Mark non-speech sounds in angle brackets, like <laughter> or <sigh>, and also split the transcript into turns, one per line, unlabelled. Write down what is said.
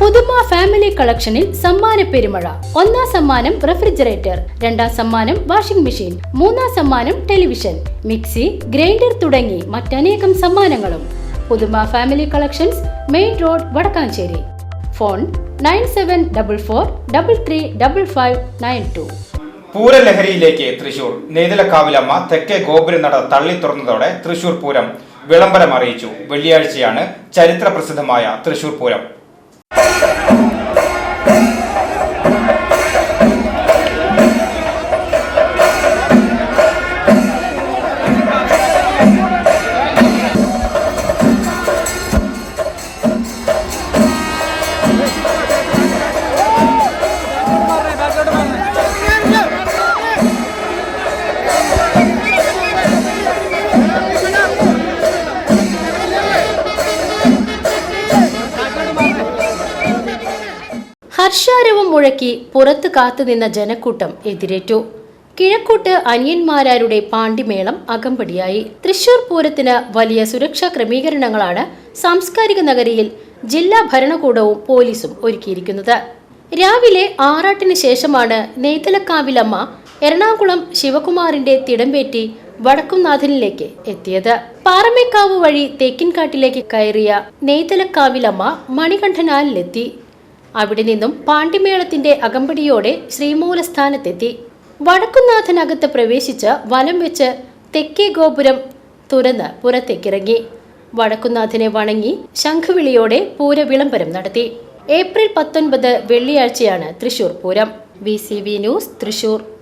പുതുമ ഫാമിലി കളക്ഷനിൽ സമ്മാന പെരുമഴ. ഒന്നാം സമ്മാനം റെഫ്രിജറേറ്റർ രണ്ടാം സമ്മാനം വാഷിംഗ് മെഷീൻ മൂന്നാം സമ്മാനം ടെലിവിഷൻ മിക്സി ഗ്രൈൻഡർ തുടങ്ങി മറ്റനേകം സമ്മാനങ്ങളും. പുതുമ family collections main road Vadakkanchery. Phone nine seven double four double three double five nine two.
പൂരലഹരിയിലേക്ക് Thrissur. Neythalakkavilamma തെക്കേ ഗോപുരനട തള്ളി തുറന്നതോടെ തൃശൂർ പൂരം വിളംബരം അറിയിച്ചു. വെള്ളിയാഴ്ചയാണ് ചരിത്ര പ്രസിദ്ധമായ തൃശൂർ പൂരം. Thank <laughs> you.
ഹർഷാരവം മുഴക്കി പുറത്ത് കാത്തുനിന്ന ജനക്കൂട്ടം എതിരേറ്റു. കിഴക്കൂട്ട് അനിയന്മാരാരുടെ പാണ്ടിമേളം അകമ്പടിയായി. തൃശൂർ പൂരത്തിന് വലിയ സുരക്ഷാ ക്രമീകരണങ്ങളാണ് സാംസ്കാരിക നഗരിയിൽ ജില്ലാ ഭരണകൂടവും പോലീസും ഒരുക്കിയിരിക്കുന്നത്. രാവിലെ ആറാട്ടിന് ശേഷമാണ് നെയ്തലക്കാവിലമ്മ എറണാകുളം ശിവകുമാറിന്റെ തിടമ്പേറ്റി വടക്കുംനാഥനിലേക്ക് എത്തിയത്. പാറമേക്കാവ് വഴി തേക്കിൻകാട്ടിലേക്ക് കയറിയ നെയ്തലക്കാവിലമ്മ മണികണ്ഠനാലിലെത്തി. അവിടെ നിന്നും പാണ്ഡിമേളത്തിന്റെ അകമ്പടിയോടെ ശ്രീമൂലസ്ഥാനത്തെത്തി. വടക്കുന്നാഥനകത്ത് പ്രവേശിച്ച് വലം വെച്ച് തെക്കേ ഗോപുരം തുറന്ന് പുറത്തേക്കിറങ്ങി. വടക്കുന്നാഥനെ വണങ്ങി ശംഖുവിളിയോടെ പൂര വിളംബരം നടത്തി. ഏപ്രിൽ പത്തൊൻപത് വെള്ളിയാഴ്ചയാണ് Thrissur Pooram. V news Thrissur.